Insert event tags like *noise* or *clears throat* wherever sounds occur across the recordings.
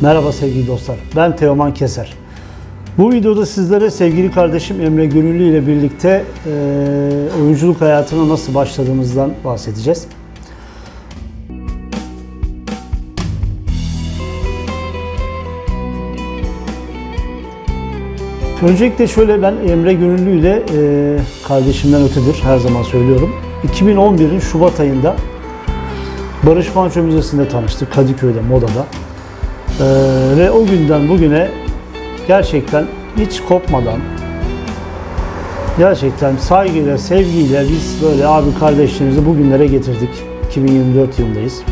Merhaba sevgili dostlar. Ben Teoman Keser. Bu videoda sizlere sevgili kardeşim Emre Gönüllü ile birlikte eee, oyunculuk hayatına nasıl başladığımızdan bahsedeceğiz. Öncelikle şöyle ben Emre Gönüllü ile eee, kardeşimden ötedir her zaman söylüyorum. 2011'in Şubat ayında Barış Manço Müzesi'nde tanıştık Kadıköy'de, Moda'da. Ee, ve o günden bugüne gerçekten hiç kopmadan gerçekten saygıyla, sevgiyle biz böyle abi kardeşlerimizi bugünlere getirdik. 2024 yılındayız.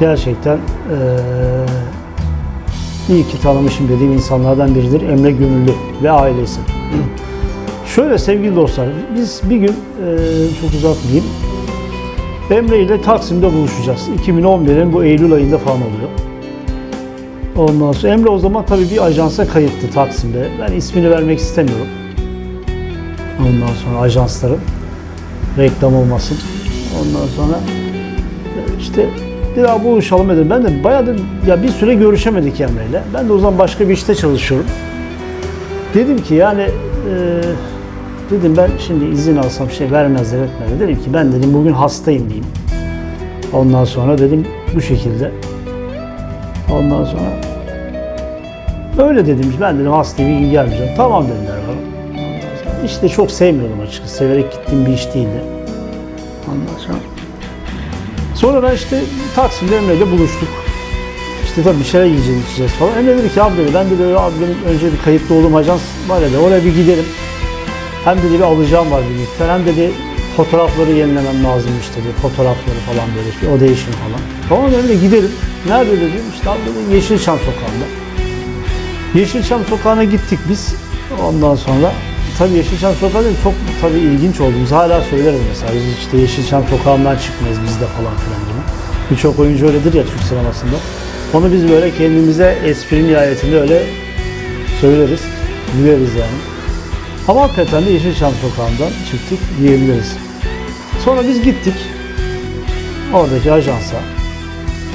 Gerçekten eee iyi ki tanımışım dediğim insanlardan biridir Emre Gönüllü ve ailesi. *clears throat* Şöyle sevgili dostlar, biz bir gün eee, çok uzatmayayım. Emre ile Taksim'de buluşacağız. 2011'in bu Eylül ayında falan oluyor. Ondan sonra Emre o zaman tabii bir ajansa kayıttı Taksim'de. Ben ismini vermek istemiyorum. Ondan sonra ajansların reklam olmasın. Ondan sonra e, işte bir daha buluşalım dedim. Ben de bayağı da ya bir süre görüşemedik Emre'yle. Ben de o zaman başka bir işte çalışıyorum. Dedim ki yani e, dedim ben şimdi izin alsam şey vermezler etmezler. Dedim ki ben dedim bugün hastayım diyeyim. Ondan sonra dedim bu şekilde. Ondan sonra öyle dedim. Ben dedim hastayım bir gün gelmeyeceğim. Tamam dediler bana. İşte çok sevmiyordum açıkçası. Severek gittiğim bir iş değildi. Ondan sonra Sonra ben işte Taksim'de Emre'yle buluştuk. İşte tabii bir şeyler yiyeceğiz, içeceğiz falan. Emre dedi ki abi dedi, ben de böyle abi benim önce bir kayıtlı olduğum ajans var ya de oraya bir gidelim. Hem dedi bir alacağım var bir miktar. Hem dedi fotoğrafları yenilemem lazımmış dedi. Fotoğrafları falan böyle o değişim falan. Tamam Emre gidelim. Nerede dedim işte abi dedi Yeşilçam sokağında. Yeşilçam sokağına gittik biz. Ondan sonra tabii Yeşilçam sokağı dedim, çok tabii ilginç oldu. Biz hala söyleriz mesela. Biz işte Yeşilçam sokağından çıkmayız bizde falan filan gibi. Birçok oyuncu öyledir ya Türk sinemasında. Onu biz böyle kendimize espri nihayetinde öyle söyleriz. Güleriz yani. Ama hakikaten de Yeşilçam sokağından çıktık diyebiliriz. Sonra biz gittik. Oradaki ajansa.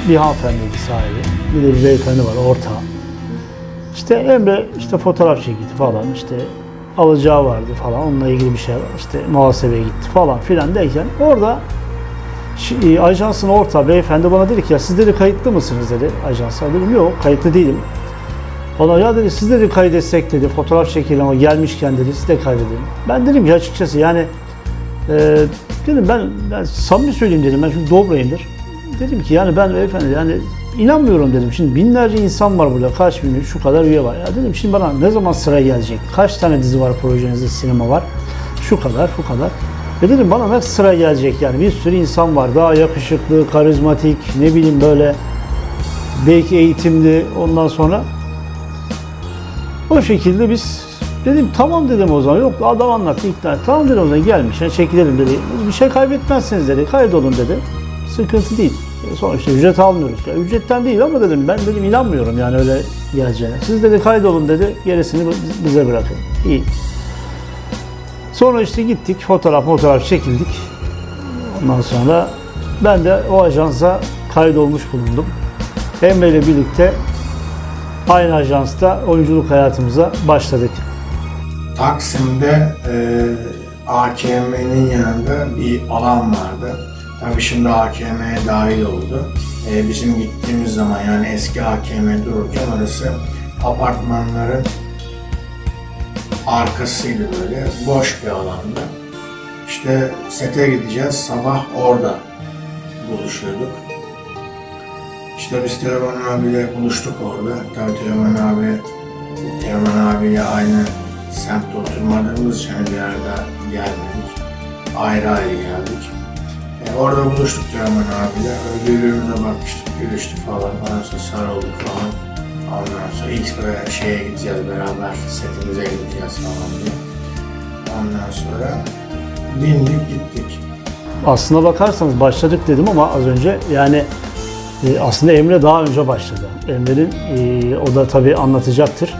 Bir hanımefendiydi sahibi. Bir de bir beyefendi var ortağı. İşte Emre işte fotoğraf çekti falan işte alacağı vardı falan onunla ilgili bir şey var işte muhasebeye gitti falan filan derken orada e, ajansın ortağı beyefendi bana dedi ki ya siz dedi kayıtlı mısınız dedi ajansa dedim yok kayıtlı değilim. Ona ya dedi siz dedi kaydetsek dedi fotoğraf çekelim ama gelmişken dedi siz de kaydedelim. Ben dedim ki açıkçası yani e, dedim ben, ben samimi söyleyeyim dedim ben çünkü dobrayımdır. Dedim ki yani ben beyefendi yani inanmıyorum dedim. Şimdi binlerce insan var burada. Kaç bin, şu kadar üye var. Ya dedim şimdi bana ne zaman sıra gelecek? Kaç tane dizi var projenizde, sinema var? Şu kadar, bu kadar. Ve dedim bana nasıl sıra gelecek yani? Bir sürü insan var. Daha yakışıklı, karizmatik, ne bileyim böyle belki eğitimli ondan sonra. O şekilde biz dedim tamam dedim o zaman. Yok adam anlattı ikna. Tamam dedim o zaman gelmiş. Yani çekilelim dedi. Bir şey kaybetmezsiniz dedi. Kaydolun dedi. Sıkıntı değil. E, Sonuçta ücret almıyoruz. Ya, ücretten değil ama dedim ben dedim inanmıyorum yani öyle geleceğine. Siz dedi kaydolun dedi. Gerisini bi- bize bırakın. İyi. Sonra işte gittik. Fotoğraf fotoğraf çekildik. Ondan sonra ben de o ajansa kaydolmuş bulundum. Emre ile birlikte aynı ajansta oyunculuk hayatımıza başladık. Taksim'de e, AKM'nin yanında bir alan vardı. Tabii şimdi AKM'ye dahil oldu. E, bizim gittiğimiz zaman yani eski AKM dururken orası apartmanların arkasıydı böyle. Boş bir alanda. İşte sete gideceğiz. Sabah orada buluşuyorduk. İşte biz Teoman abiyle buluştuk orada. Tabii Teoman abi Teoman abiyle aynı semtte oturmadığımız için bir arada gelmedik. Ayrı ayrı geldik. E, orada buluştuk Teoman abiyle. Birbirimize bakmıştık, gülüştük falan. Ondan sonra sarıldık falan. Ondan sonra ilk böyle şeye gideceğiz beraber, setimize gideceğiz falan diye. Ondan sonra bindik gittik. Aslına bakarsanız başladık dedim ama az önce yani e, aslında Emre daha önce başladı. Emre'nin e, o da tabii anlatacaktır.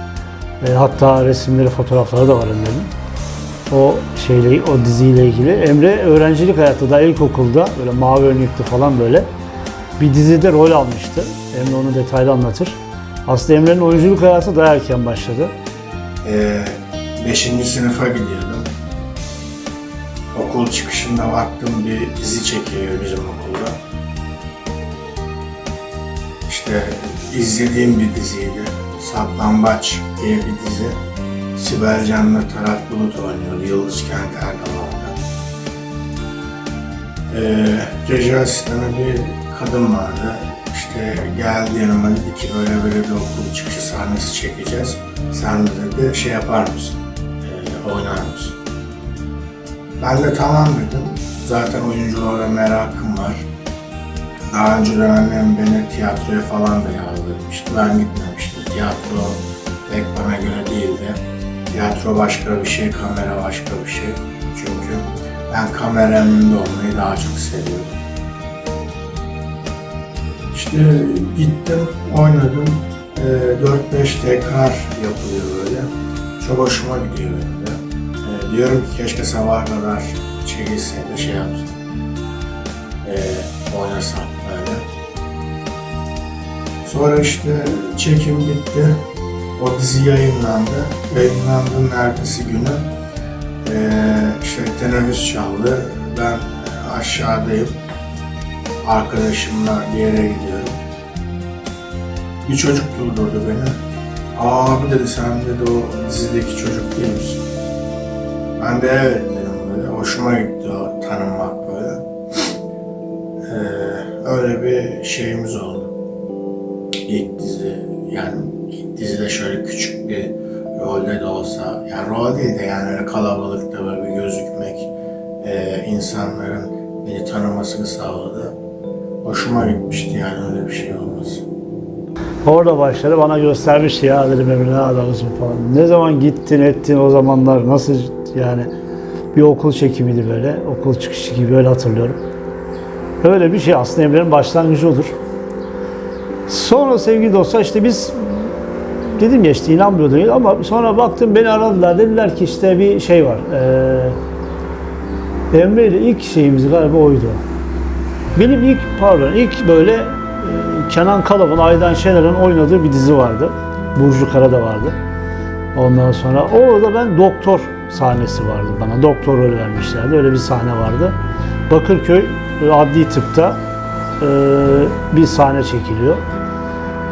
E, hatta resimleri, fotoğrafları da var Emre'nin. O şeyle, o diziyle ilgili. Emre öğrencilik hayatta da ilkokulda böyle mavi önlüklü falan böyle bir dizide rol almıştı. Emre onu detaylı anlatır. Aslında Emre'nin oyunculuk hayatı daha erken başladı. Ee, beşinci sınıfa gidiyordum. Okul çıkışında baktım bir dizi çekiliyor bizim okulda. İşte izlediğim bir diziydi. Saklambaç diye bir dizi. Sibel Can'la Tarak Bulut oynuyordu. Yıldız Kent Erdal orada. Ee, asistanı bir kadın vardı. İşte geldi yanıma dedi ki böyle böyle bir okul çıkışı sahnesi çekeceğiz. Sen de dedi şey yapar mısın? Ee, oynar mısın? Ben de tamam dedim. Zaten oyunculuğa merakım var. Daha önceden annem beni tiyatroya falan da yazdırmıştı. Ben gitmemiştim. Tiyatro pek bana göre değildi. Tiyatro başka bir şey, kamera başka bir şey. Çünkü ben kamera önünde olmayı daha çok seviyorum. İşte gittim, oynadım. Ee, 4-5 tekrar yapılıyor böyle. Çok hoşuma gidiyor benim de. Ee, diyorum ki keşke sabah kadar çekilse de şey yapsam. Ee, oynasam. Sonra işte çekim bitti. O dizi yayınlandı. Yayınlandığının ertesi günü ee, işte teneffüs çaldı. Ben aşağıdayım. Arkadaşımla bir yere gidiyorum. Bir çocuk durdurdu beni. Abi dedi sen dedi o dizideki çocuk değil misin? Ben de evet dedim böyle. Hoşuma gitti o tanınmak böyle. Ee, öyle bir şeyimiz oldu. Yani dizide şöyle küçük bir rolde de olsa yani rol değil de yani öyle kalabalıkta böyle bir gözükmek e, insanların beni tanımasını sağladı. Hoşuma gitmişti yani öyle bir şey olması. Orada başladı bana göstermişti ya dedim Emre adamısın falan. Ne zaman gittin ettin o zamanlar nasıl yani bir okul çekimiydi böyle. Okul çıkışı gibi öyle hatırlıyorum. Öyle bir şey aslında Emre'nin başlangıcı odur. Sonra sevgili dostlar işte biz dedim ya işte inanmıyordum ama sonra baktım beni aradılar dediler ki işte bir şey var. Ee, Emre ile ilk şeyimiz galiba oydu. Benim ilk pardon ilk böyle e, Kenan Kalav'ın, Aydan Şener'in oynadığı bir dizi vardı. Burcu Kara da vardı. Ondan sonra orada ben doktor sahnesi vardı bana. Doktor rolü vermişlerdi. Öyle bir sahne vardı. Bakırköy Adli Tıp'ta bir sahne çekiliyor.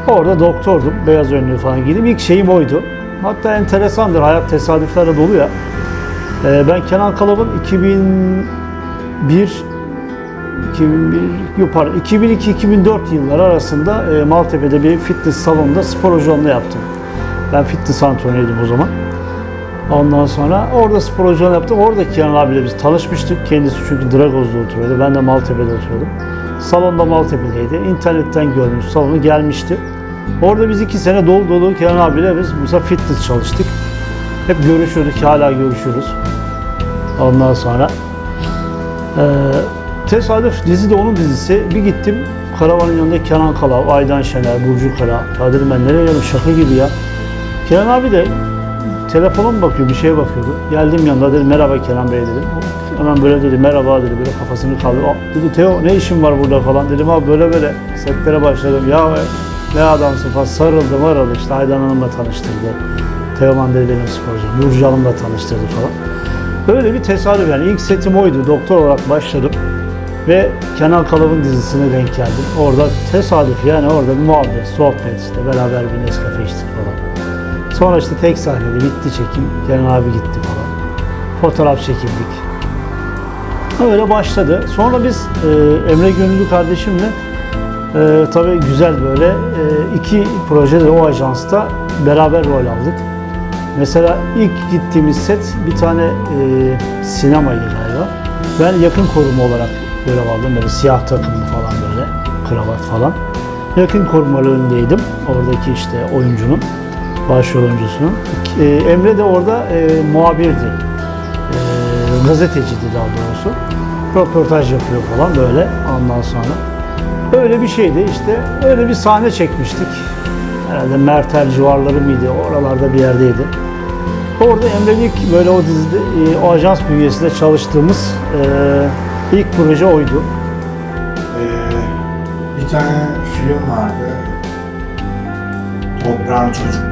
Orada doktordum. Beyaz önlüğü falan giydim. İlk şeyim oydu. Hatta enteresandır. Hayat tesadüflerle dolu ya. E, ben Kenan Kalav'ın 2001 2001, yok pardon, 2002-2004 yılları arasında e, Maltepe'de bir fitness salonunda spor hocalığı yaptım. Ben fitness antrenörüydüm o zaman. Ondan sonra orada spor hocalığı yaptım. Orada Kenan abiyle biz tanışmıştık. Kendisi çünkü Dragoz'da oturuyordu. Ben de Maltepe'de oturuyordum. Salonda Maltepe'deydi. İnternetten görmüş salonu gelmişti. Orada biz iki sene dolu dolu Kenan abiyle biz mesela fitness çalıştık. Hep görüşüyorduk, hala görüşüyoruz. Ondan sonra eee Tesadüf dizi de onun dizisi. Bir gittim karavanın yanında Kenan Kalav, Aydan Şener, Burcu Kara. Ya dedim ben nereye geldim şaka gibi ya. Kenan abi de telefona mı bakıyor bir şeye bakıyordu. Geldim yanında dedim merhaba Kenan Bey dedim. Hemen böyle dedi merhaba dedi böyle kafasını kaldırdı. Dedi Teo ne işin var burada falan dedim abi böyle böyle setlere başladım. Ya ne adamsın falan sarıldı marıldı işte Aydan Hanım'la tanıştırdı. Teoman dedi benim sporcu. Burcu Hanım'la tanıştırdı falan. Böyle bir tesadüf yani ilk setim oydu. Doktor olarak başladım. Ve Kenan Kalav'ın dizisine denk geldim. Orada tesadüf yani orada bir muhabbet, sohbet işte beraber bir Nescafe içtik falan. Sonra işte tek sahnede bitti çekim. Kenan abi gitti falan. Fotoğraf çekildik. Öyle başladı. Sonra biz e, Emre Gönüllü kardeşimle e, tabii güzel böyle e, iki projede o ajansta beraber rol aldık. Mesela ilk gittiğimiz set bir tane e, sinemaydı galiba. Ben yakın koruma olarak görev aldım. Böyle siyah takımlı falan böyle, kravat falan. Yakın korumalığındaydım. Oradaki işte oyuncunun, başrol. E, Emre de orada e, muhabirdi. E, gazeteciydi daha doğrusu. Röportaj yapıyor falan böyle ondan sonra. Öyle bir şeydi işte. Öyle bir sahne çekmiştik. Herhalde Mertel civarları mıydı? Oralarda bir yerdeydi. Orada Emre'lik böyle o dizide, e, o ajans bünyesinde çalıştığımız e, ilk proje oydu. Ee, tane film vardı. Toprağın diye.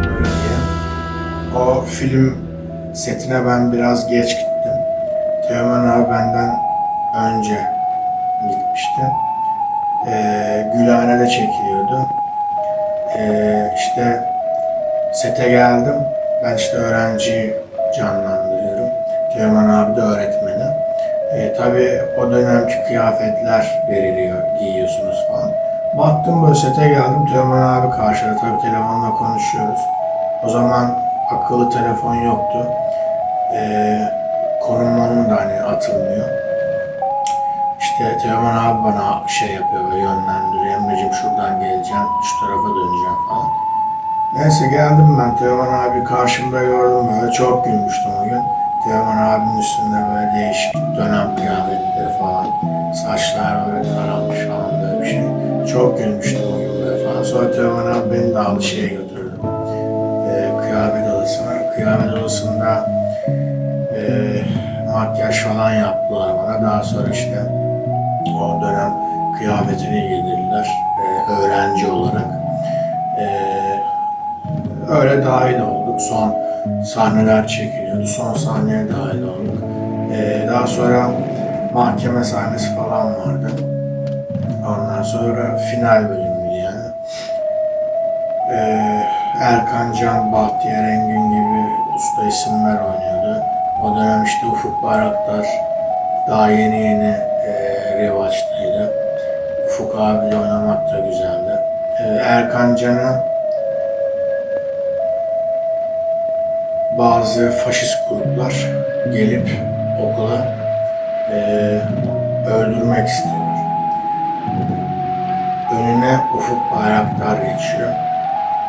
O film setine ben biraz geç gittim. Teoman abi benden önce gitmişti. Ee, Gülhane'de çekiliyordu. Ee, işte sete geldim. Ben işte öğrenciyi canlandırıyorum. Teoman abi de öğretmeni. Ee, tabii o dönemki kıyafetler veriliyor, giyiyorsunuz falan. Baktım böyle sete geldim, Teoman abi karşıda tabii telefonla konuşuyoruz. O zaman akıllı telefon yoktu. Ee, konumlarım da hani atılmıyor. İşte Teoman abi bana şey yapıyor, böyle yönlendiriyor. Emre'cim şuradan geleceğim, şu tarafa döneceğim falan. Neyse geldim ben Teoman abi karşımda gördüm böyle çok gülmüştüm o gün. Teoman abinin üstünde böyle değişik dönem kıyafetleri falan. Saçlar böyle taranmış falan böyle bir şey. Çok gülmüştüm o gün böyle falan. Sonra Teoman abi beni de aldı şeye götürdü. Kıyafet odasında e, makyaj falan yaptılar bana. Daha sonra işte o dönem kıyafetini giydirdiler e, öğrenci olarak. E, öyle dahil olduk. Son sahneler çekiliyordu. Son sahneye dahil olduk. E, daha sonra mahkeme sahnesi falan vardı. Ondan sonra final bölümüydü yani. E, Erkan Can, Bahtiyar Engin gibi usta isimler oynuyordu. O dönem işte Ufuk Bayraktar daha yeni yeni e, revaçtaydı. Ufuk abiyle oynamak da güzeldi. E, Erkan Can'a bazı faşist gruplar gelip okula e, öldürmek istiyorlar. Önüne Ufuk Bayraktar geçiyor.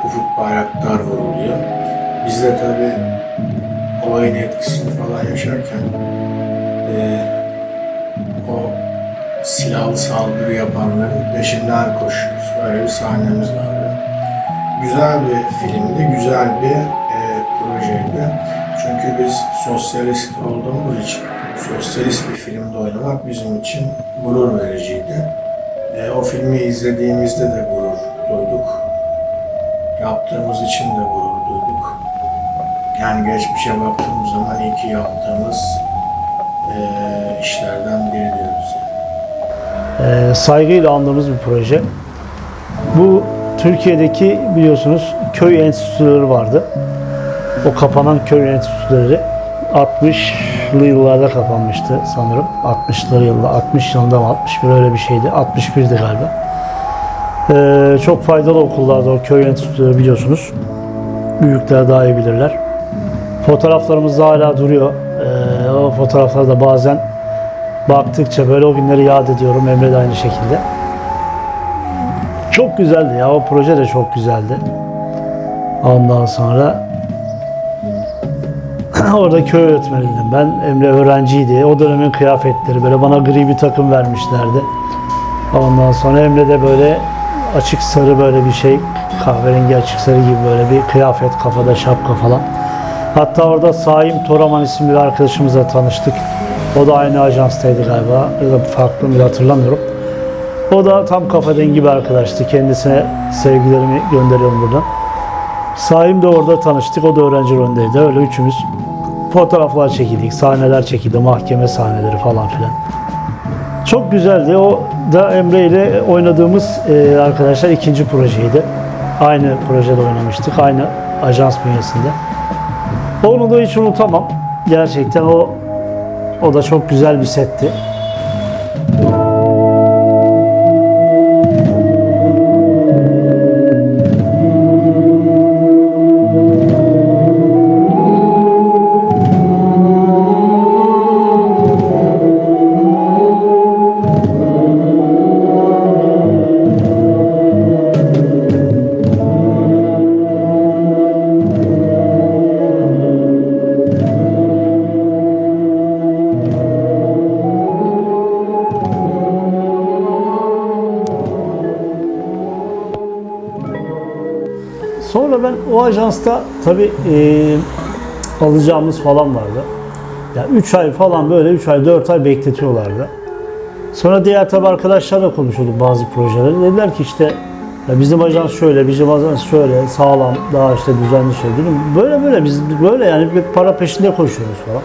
Ufuk Bayraktar vuruluyor. Biz de tabii olayın etkisini falan yaşarken e, o silahlı saldırı yapanların peşinden koşuyoruz. Öyle bir sahnemiz vardı. Güzel bir filmdi, güzel bir e, projeydi. Çünkü biz sosyalist olduğumuz için sosyalist bir filmde oynamak bizim için gurur vericiydi. E, o filmi izlediğimizde de gurur. Yaptığımız için de gurur duyduk. Yani geçmişe baktığımız zaman iyi ki yaptığımız e, işlerden biri diyoruz. Ee, saygıyla andığımız bir proje. Bu Türkiye'deki biliyorsunuz köy enstitüleri vardı. O kapanan köy enstitüleri 60'lı yıllarda kapanmıştı sanırım. 60'lı yılda, 60 yılında mı 61 öyle bir şeydi. 61'di galiba. Ee, çok faydalı okullardı o köy enstitüleri biliyorsunuz. Büyükler daha iyi bilirler. Fotoğraflarımız da hala duruyor. Ee, o fotoğraflarda bazen baktıkça böyle o günleri yad ediyorum. Emre de aynı şekilde. Çok güzeldi ya. O proje de çok güzeldi. Ondan sonra *clears throat* orada köy öğretmeniydim ben. Emre öğrenciydi. O dönemin kıyafetleri böyle bana gri bir takım vermişlerdi. Ondan sonra Emre de böyle açık sarı böyle bir şey kahverengi açık sarı gibi böyle bir kıyafet kafada şapka falan. Hatta orada Saim Toraman isimli bir arkadaşımızla tanıştık. O da aynı ajanstaydı galiba. Ya da farklı mı hatırlamıyorum. O da tam kafa dengi bir arkadaştı. Kendisine sevgilerimi gönderiyorum buradan. Saim de orada tanıştık. O da öğrenci rolündeydi. Öyle üçümüz fotoğraflar çekildik. Sahneler çekildi. Mahkeme sahneleri falan filan. Çok güzeldi. O da Emre ile oynadığımız e, arkadaşlar ikinci projeydi. Aynı projede oynamıştık. Aynı ajans bünyesinde. Onu da hiç unutamam. Gerçekten o o da çok güzel bir setti. Sonra ben o ajansta tabii e, alacağımız falan vardı. Ya 3 ay falan böyle 3 ay 4 ay bekletiyorlardı. Sonra diğer tabi arkadaşlarla konuşuyorduk bazı projeleri. Dediler ki işte ya bizim ajans şöyle, bizim ajans şöyle, sağlam, daha işte düzenli şey dedim. Böyle böyle biz böyle yani bir para peşinde koşuyoruz falan.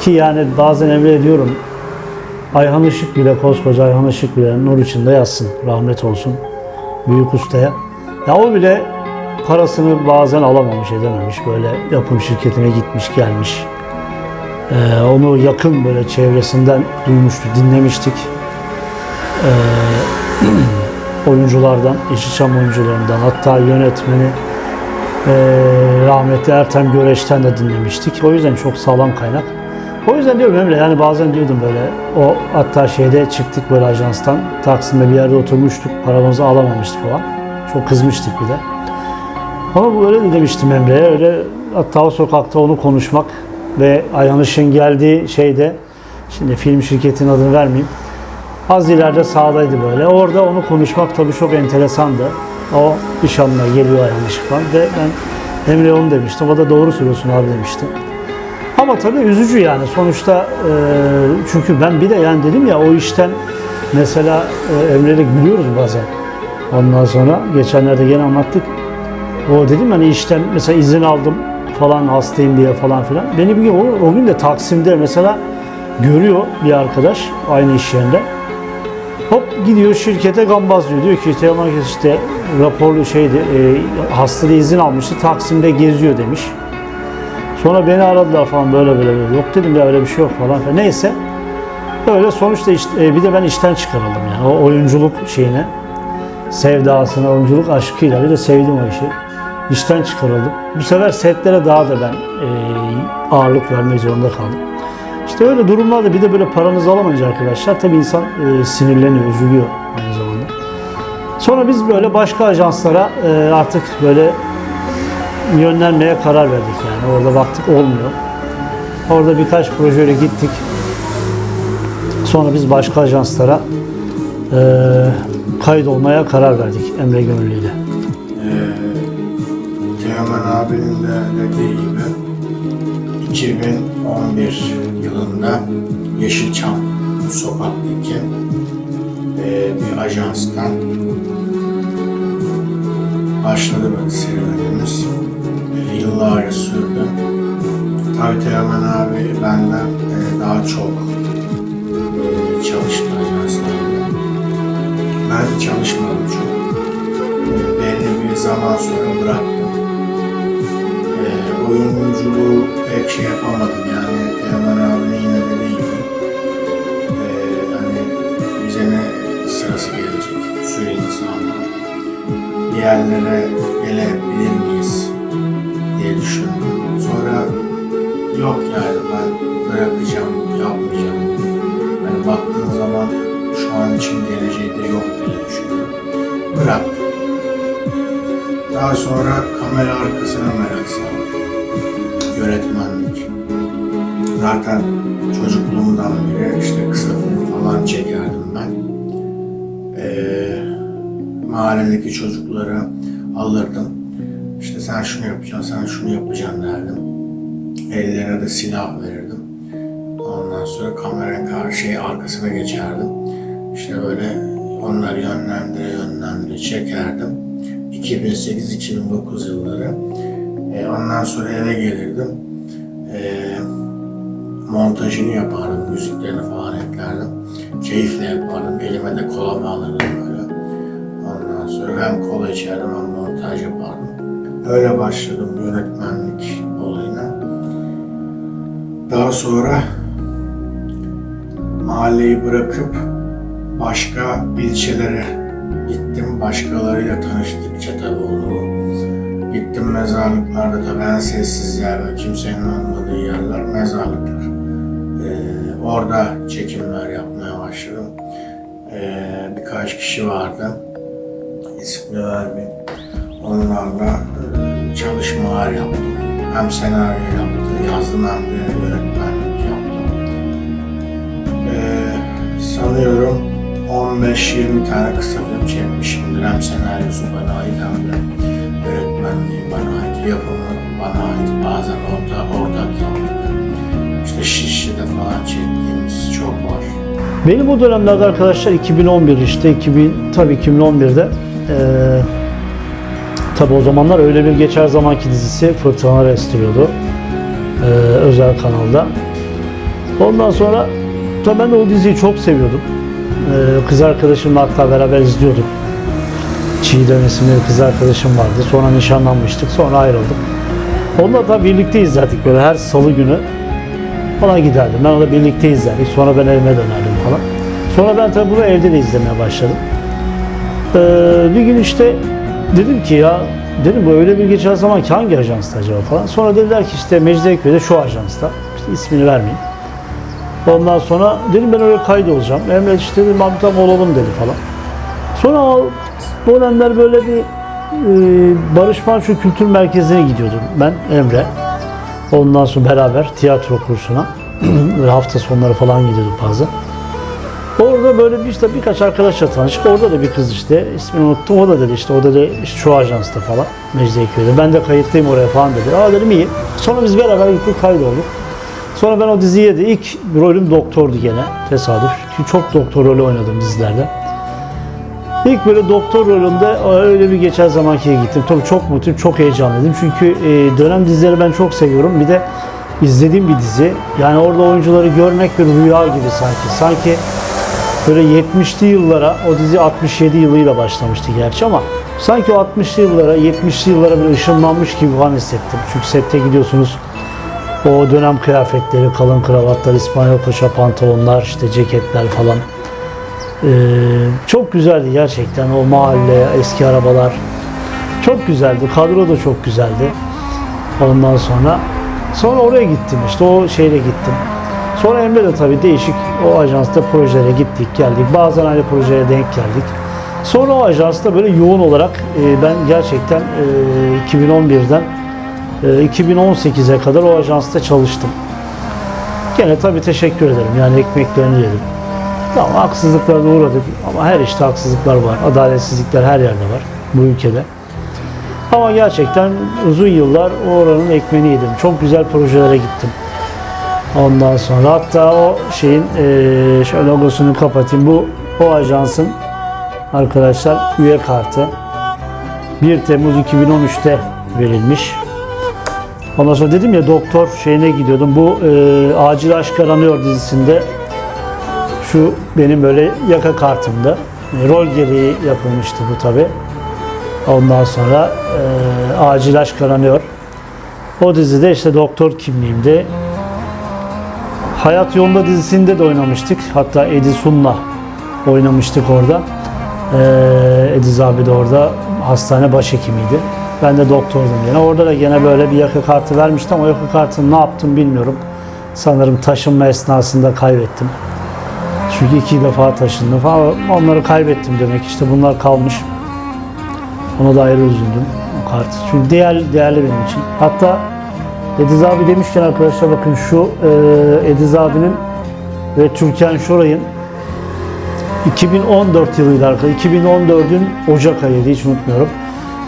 Ki yani bazen Emre diyorum Ayhan Işık bile, koskoca Ayhan Işık bile nur içinde yatsın, rahmet olsun büyük ustaya. Ya o bile parasını bazen alamamış, edememiş. Böyle yapım şirketine gitmiş, gelmiş. Ee, onu yakın böyle çevresinden duymuştuk, dinlemiştik. Ee, *clears throat* oyunculardan, Yeşilçam oyuncularından, hatta yönetmeni ee, rahmetli Ertem Göreç'ten de dinlemiştik. O yüzden çok sağlam kaynak. O yüzden diyorum Emre yani bazen diyordum böyle o hatta şeyde çıktık böyle ajanstan Taksim'de bir yerde oturmuştuk paramızı alamamıştık falan. Çok kızmıştık bir de. Ama böyle de demiştim Emre'ye öyle hatta o sokakta onu konuşmak ve Ayhan Işık'ın geldiği şeyde şimdi film şirketinin adını vermeyeyim. Az ileride sağdaydı böyle. Orada onu konuşmak tabii çok enteresandı. O iş almaya geliyor Ayhan Işık falan ve ben Emre'ye onu demiştim. O da doğru söylüyorsun abi demişti. Ama tabii üzücü yani sonuçta e, çünkü ben bir de yani dedim ya o işten mesela e, Emre'yle gülüyoruz bazen. Ondan sonra geçenlerde gene anlattık. O dedim hani işten mesela izin aldım falan hastayım diye falan filan. Beni bir gün o, o gün de Taksim'de mesela görüyor bir arkadaş aynı iş yerinde. Hop gidiyor şirkete gambazlıyor. Diyor ki Teoman işte raporlu şeydi e, hastada izin almıştı Taksim'de geziyor demiş. Sonra beni aradılar falan böyle böyle. böyle. Yok dedim ya öyle bir şey yok falan. filan. Neyse. Öyle sonuçta işte, e, bir de ben işten çıkarıldım yani. O oyunculuk şeyine, sevdasına, oyunculuk aşkıyla bir de sevdim o işi. İşten çıkarıldım. Bu sefer setlere daha da ben e, ağırlık vermek zorunda kaldım. İşte öyle durumlarda bir de böyle paranızı alamayınca arkadaşlar tabii insan e, sinirleniyor, üzülüyor aynı zamanda. Sonra biz böyle başka ajanslara e, artık böyle yönlenmeye karar verdik yani. Orada baktık olmuyor. Orada birkaç projeyle gittik. Sonra biz başka ajanslara e, kayıt olmaya karar verdik Emre Gönüllü ile. Teoman abinin de dediği gibi 2011 yılında Yeşilçam sokaktaki e, bir ajanstan başladı böyle serüvenimiz. E, yıllar sürdü. Tabii Teoman abi benden e, daha çok e, çalıştı ajanslarda. Ben çalışmadım çok. E, belli bir zaman sonra bıraktım. Oyunculuğu pek şey yapamadım yani Teoman abinin yine dediği gibi. E, hani bize ne sırası gelecek, insan var. Bir yerlere gelebilir miyiz diye düşündüm. Sonra yok yani ben bırakacağım, yapmayacağım. Hani baktığın zaman şu an için geleceği de yok diye düşündüm. Bıraktım. Daha sonra kamera arkasına merak saldım. Yönetmenlik. Zaten çocukluğumdan beri işte kısa film falan çekerdim ben. Ee, mahalledeki çocuklara alırdım. İşte sen şunu yapacaksın, sen şunu yapacaksın derdim. Ellerine de silah verirdim. Ondan sonra kameranın karşı arkasına geçerdim. İşte böyle onları yönlendire yönlendire çekerdim. 2008-2009 yılları. Ondan sonra eve gelirdim. E, montajını yapardım, müziklerini falan eklerdim. Keyifle yapardım. Elime de kola alırdım böyle. Ondan sonra hem kola içerdim hem montaj yapardım. Öyle başladım yönetmenlik olayına. Daha sonra mahalleyi bırakıp başka ilçelere gittim. Başkalarıyla tanıştıkça tabii onu gittim mezarlıklarda tabii en sessiz yer ve kimsenin olmadığı yerler mezarlıklar. Ee, orada çekimler yapmaya başladım. Ee, birkaç kişi vardı. İsmini vermeyeyim. Onlarla e, çalışmalar yaptım. Hem senaryo yaptım, yazdım hem de yönetmenlik yaptım. Ee, sanıyorum 15-20 tane kısa film çekmişimdir. Hem senaryosu bana ait hem de yönetmenliği bana ait, yapımı bana ait. Bazen orta, ortak yaptık. İşte Şişli'de falan çektiğimiz çok var. Benim o dönemlerde arkadaşlar 2011 işte 2000 tabii 2011'de eee tabii o zamanlar öyle bir geçer zamanki dizisi Fırtınalar estiriyordu eee, özel kanalda. Ondan sonra tabii ben de o diziyi çok seviyordum. Eee, kız arkadaşımla hatta beraber izliyorduk. Çiğdem isimli bir kız arkadaşım vardı. Sonra nişanlanmıştık. Sonra ayrıldık. Onunla da birlikte izlerdik böyle her salı günü. Ona giderdim. Ben onunla birlikte izlerdik. Sonra ben evime dönerdim falan. Sonra ben tabii bunu evde de izlemeye başladım. Ee, bir gün işte dedim ki ya dedim bu öyle bir geçer zaman ki hangi ajansta acaba falan. Sonra dediler ki işte Mecidiyeköy'de şu ajansta. İşte ismini vermeyeyim. Ondan sonra dedim ben öyle kaydolacağım. Emre işte dedim abi olalım dedi falan. Sonra o dönemler böyle bir e, Barış Manço Kültür Merkezi'ne gidiyordum ben Emre. Ondan sonra beraber tiyatro kursuna *clears throat* hafta sonları falan gidiyorduk bazen. Orada böyle bir işte birkaç arkadaşla tanıştık. Orada da bir kız işte ismini unuttum. O da dedi işte o dedi işte şu ajansta falan Mecidiyeköy'de. Ben de kayıtlıyım oraya falan dedi. Aa dedim iyi. Sonra biz beraber gittik kaydolduk. Sonra ben o diziye de ilk rolüm doktordu gene tesadüf. Çünkü çok doktor rolü oynadım dizilerde. İlk böyle doktor rolünde öyle bir geçer zamankiye gittim. Tabii çok mutluyum, çok heyecanlıydım. Çünkü e, dönem dizileri ben çok seviyorum. Bir de izlediğim bir dizi. Yani orada oyuncuları görmek bir rüya gibi sanki. Sanki böyle 70'li yıllara, o dizi 67 yılıyla başlamıştı gerçi ama sanki o 60'lı yıllara, 70'li yıllara bir ışınlanmış gibi falan hissettim. Çünkü sette gidiyorsunuz, o dönem kıyafetleri, kalın kravatlar, İspanyol paşa pantolonlar, işte ceketler falan. Ee, çok güzeldi gerçekten o mahalle, eski arabalar. Çok güzeldi. Kadro da çok güzeldi. Ondan sonra sonra oraya gittim işte o şeyle gittim. Sonra Emre de tabii değişik o ajansta projelere gittik geldik. Bazen aynı projeye denk geldik. Sonra o ajansta böyle yoğun olarak e, ben gerçekten e, 2011'den e, 2018'e kadar o ajansta çalıştım. Gene tabii teşekkür ederim. Yani ekmeklerini yedim. Tamam haksızlıklara da uğradık ama her işte haksızlıklar var. Adaletsizlikler her yerde var bu ülkede. Ama gerçekten uzun yıllar o oranın ekmeğini yedim. Çok güzel projelere gittim. Ondan sonra hatta o şeyin eee şöyle logosunu kapatayım. Bu o ajansın arkadaşlar üye kartı. 1 Temmuz 2013'te verilmiş. Ondan sonra dedim ya doktor şeyine gidiyordum. Bu eee, Acil Aşk Aranıyor dizisinde şu benim böyle yaka kartımda. E, Rol gereği yapılmıştı bu tabi. Ondan sonra e, acil aşk aranıyor. O dizide işte doktor kimliğimde. Hayat Yolunda dizisinde de oynamıştık. Hatta Edi Sun'la oynamıştık orada. E, Ediz abi de orada hastane başhekimiydi. Ben de doktordum yine. Orada da gene böyle bir yaka kartı vermişti ama yaka kartını ne yaptım bilmiyorum. Sanırım taşınma esnasında kaybettim. Çünkü iki defa taşındım falan. Onları kaybettim demek işte bunlar kalmış. Ona da ayrı üzüldüm o kart. Çünkü değerli, değerli benim için. Hatta Ediz abi demişken arkadaşlar bakın şu e, Ediz abinin ve Türkan Şoray'ın 2014 yılıydı arkadaşlar. 2014'ün Ocak ayıydı hiç unutmuyorum.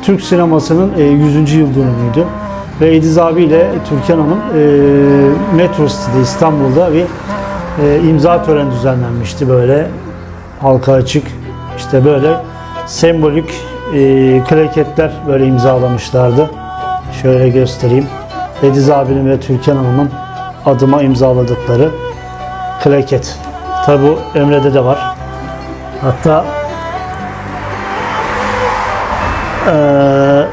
Türk sinemasının e, 100. yıl dönümüydü. Ve Ediz abi ile Türkan Hanım e, Metro City'de İstanbul'da bir e, imza töreni düzenlenmişti böyle halka açık işte böyle sembolik e, klaketler böyle imzalamışlardı. Şöyle göstereyim. Ediz abinin ve Türkan Hanım'ın adıma imzaladıkları klaket. Tabi bu Emre'de de var. Hatta eee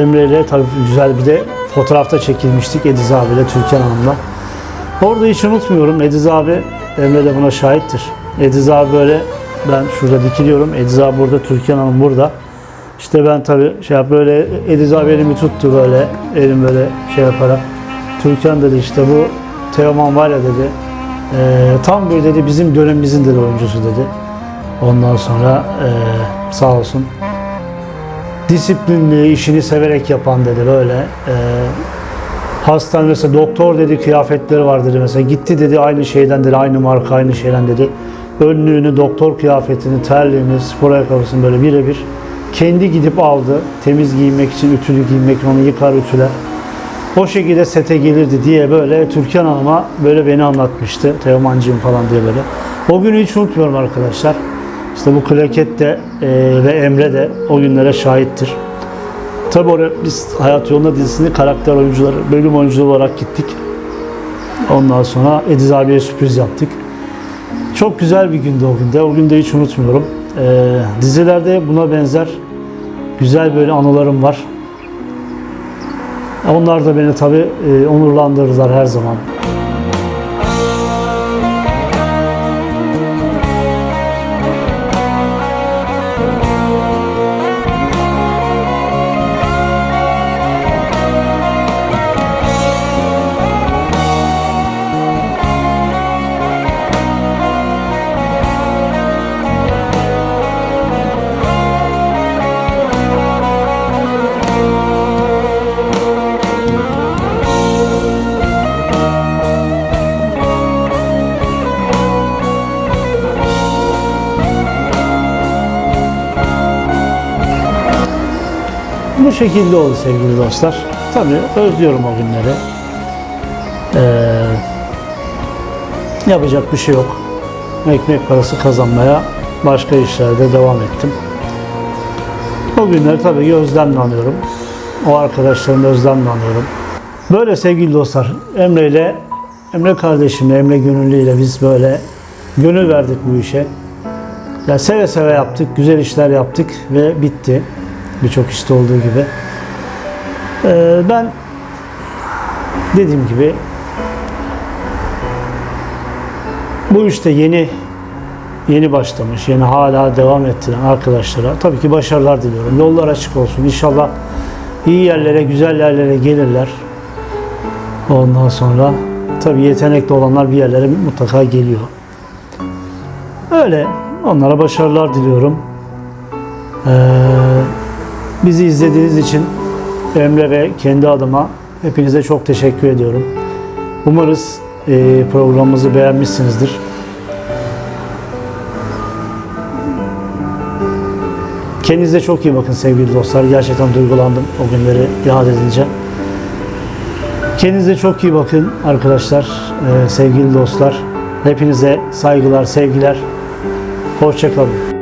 Emre ile tabii güzel bir de fotoğrafta çekilmiştik Ediz abiyle Türkan Hanım'la. Orada hiç unutmuyorum Ediz abi, Emre de buna şahittir. Ediz abi böyle, ben şurada dikiliyorum, Ediz abi burada, Türkan Hanım burada. İşte ben tabii şey yap böyle Ediz abi elimi tuttu böyle, elim böyle şey yaparak. Türkan dedi işte bu Teoman var ya dedi, "eee, tam böyle dedi bizim dönemimizin dedi oyuncusu dedi. Ondan sonra eee, sağ olsun disiplinli, işini severek yapan dedi böyle. Eee Hastane mesela doktor dedi kıyafetleri var dedi mesela gitti dedi aynı şeyden dedi aynı marka aynı şeyden dedi. Önlüğünü, doktor kıyafetini, terliğini, spor ayakkabısını böyle birebir kendi gidip aldı. Temiz giyinmek için ütülü giyinmek onu yıkar ütüler. O şekilde sete gelirdi diye böyle Türkan Hanım'a böyle beni anlatmıştı. Teomancığım falan diye böyle. O günü hiç unutmuyorum arkadaşlar. İşte bu Klaket de e, ve Emre de o günlere şahittir. Tabii oraya biz Hayat Yolunda dizisini karakter oyuncuları, bölüm oyuncuları olarak gittik. Ondan sonra Ediz abiye sürpriz yaptık. Çok güzel bir gündü o günde. O günde hiç unutmuyorum. E, dizilerde buna benzer güzel böyle anılarım var. Onlar da beni tabii e, onurlandırdılar her zaman. Şekilde oldu sevgili dostlar. Tabii özlüyorum o günleri. Ee, yapacak bir şey yok. Ekmek parası kazanmaya başka işlerde devam ettim. O günleri tabii ki özlemle anıyorum. O arkadaşlarımı özlemle anıyorum. Böyle sevgili dostlar, Emre ile Emre kardeşimle, Emre Gönüllü ile biz böyle gönül verdik bu işe. Ya seve seve yaptık, güzel işler yaptık ve bitti. Birçok işte olduğu gibi. Ee, ben dediğim gibi bu işte yeni yeni başlamış, yeni hala devam ettiren arkadaşlara tabii ki başarılar diliyorum. Yollar açık olsun. İnşallah iyi yerlere, güzel yerlere gelirler. Ondan sonra tabii yetenekli olanlar bir yerlere mutlaka geliyor. Öyle. Onlara başarılar diliyorum. Ee, bizi izlediğiniz için Emre ve kendi adıma hepinize çok teşekkür ediyorum. Umarız e, programımızı beğenmişsinizdir. Kendinize çok iyi bakın sevgili dostlar. Gerçekten duygulandım o günleri yad edince. Kendinize çok iyi bakın arkadaşlar, e, sevgili dostlar. Hepinize saygılar, sevgiler. Hoşçakalın.